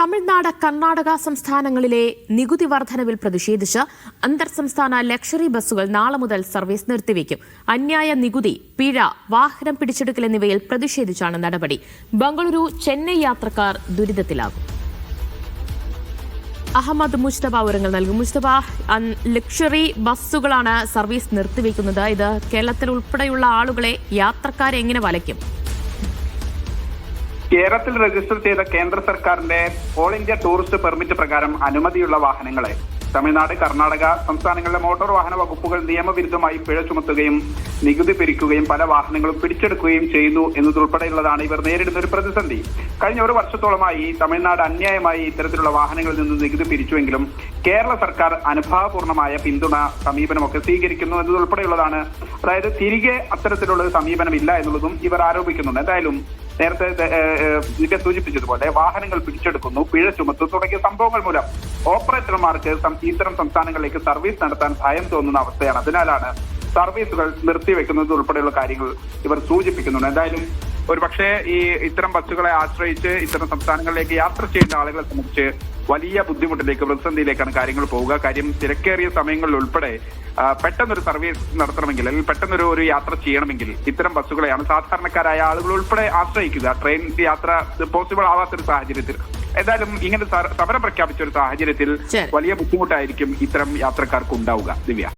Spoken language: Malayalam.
തമിഴ്നാട് കർണാടക സംസ്ഥാനങ്ങളിലെ നികുതി വർധനവിൽ പ്രതിഷേധിച്ച് അന്തർ സംസ്ഥാന ലക്ഷറി ബസ്സുകൾ നാളെ മുതൽ സർവീസ് നിർത്തിവെക്കും അന്യായ നികുതി പിഴ വാഹനം പിടിച്ചെടുക്കൽ എന്നിവയിൽ പ്രതിഷേധിച്ചാണ് നടപടി. ബംഗളൂരു ചെന്നൈ യാത്രക്കാർ ദുരിതത്തിലാകും. അഹമ്മദ് മുസ്തഫ വിവരങ്ങൾ നൽകും. മുസ്തഫ ലക്ഷറി ബസ്സുകളാണ് സർവീസ് നിർത്തിവെക്കുന്നത് ഇത് കേരളത്തിൽ ഉൾപ്പെടെയുള്ള ആളുകളെ യാത്രക്കാരെ എങ്ങനെ വലയ്ക്കും? കേരളത്തിൽ രജിസ്റ്റർ ചെയ്ത കേന്ദ്ര സർക്കാരിന്റെ ഓൾ ഇന്ത്യ ടൂറിസ്റ്റ് പെർമിറ്റ് പ്രകാരം അനുമതിയുള്ള വാഹനങ്ങളെ തമിഴ്നാട് കർണാടക സംസ്ഥാനങ്ങളിലെ മോട്ടോർ വാഹന വകുപ്പുകൾ നിയമവിരുദ്ധമായി പിഴ ചുമത്തുകയും നികുതി പിരിക്കുകയും പല വാഹനങ്ങളും പിടിച്ചെടുക്കുകയും ചെയ്യുന്നു എന്നതുൾപ്പെടെയുള്ളതാണ് ഇവർ നേരിടുന്ന ഒരു പ്രതിസന്ധി. കഴിഞ്ഞ ഒരു വർഷത്തോളമായി തമിഴ്നാട് അന്യായമായി ഇത്തരത്തിലുള്ള വാഹനങ്ങളിൽ നിന്ന് നികുതി പിരിച്ചുവെങ്കിലും കേരള സർക്കാർ അനുഭാവപൂർണമായ പിന്തുണ സമീപനമൊക്കെ സ്വീകരിക്കുന്നു എന്നതുൾപ്പെടെയുള്ളതാണ് അതായത് തിരികെ അത്തരത്തിലുള്ള സമീപനമില്ല എന്നുള്ളതും ഇവർ ആരോപിക്കുന്നുണ്ട്. എന്തായാലും നേരത്തെ ഇതിന്റെ സൂചിപ്പിച്ചതുപോലെ വാഹനങ്ങൾ പിടിച്ചെടുക്കുന്നു പിഴ ചുമത്തു തുടങ്ങിയ സംഭവങ്ങൾ മൂലം ഓപ്പറേറ്റർമാർക്ക് ഇത്തരം സംസ്ഥാനങ്ങളിലേക്ക് സർവീസ് നടത്താൻ ഭയം തോന്നുന്ന അവസ്ഥയാണ്. അതിനാലാണ് സർവീസുകൾ നിർത്തിവെക്കുന്നത് ഉൾപ്പെടെയുള്ള കാര്യങ്ങൾ ഇവർ സൂചിപ്പിക്കുന്നുണ്ട്. എന്തായാലും ഒരുപക്ഷെ ഈ ഇത്തരം ബസ്സുകളെ ആശ്രയിച്ച് ഇത്തരം സംസ്ഥാനങ്ങളിലേക്ക് യാത്ര ചെയ്യുന്ന ആളുകളെ സംബന്ധിച്ച് വലിയ ബുദ്ധിമുട്ടിലേക്ക് പ്രതിസന്ധിയിലേക്കാണ് കാര്യങ്ങൾ പോവുക. കാര്യം തിരക്കേറിയ സമയങ്ങളിൽ ഉൾപ്പെടെ പെട്ടെന്നൊരു സർവീസ് നടത്തണമെങ്കിൽ അല്ലെങ്കിൽ പെട്ടെന്നൊരു ഒരു യാത്ര ചെയ്യണമെങ്കിൽ ഇത്തരം ബസ്സുകളെയാണ് സാധാരണക്കാരായ ആളുകൾ ഉൾപ്പെടെ ആശ്രയിക്കുക. ട്രെയിൻ യാത്ര പോസിബിൾ ആവാത്തൊരു സാഹചര്യത്തിൽ. എന്തായാലും ഇങ്ങനെ സമരം പ്രഖ്യാപിച്ച ഒരു സാഹചര്യത്തിൽ വലിയ ബുദ്ധിമുട്ടായിരിക്കും ഇത്തരം യാത്രക്കാർക്ക് ഉണ്ടാവുക. ദിവ്യ.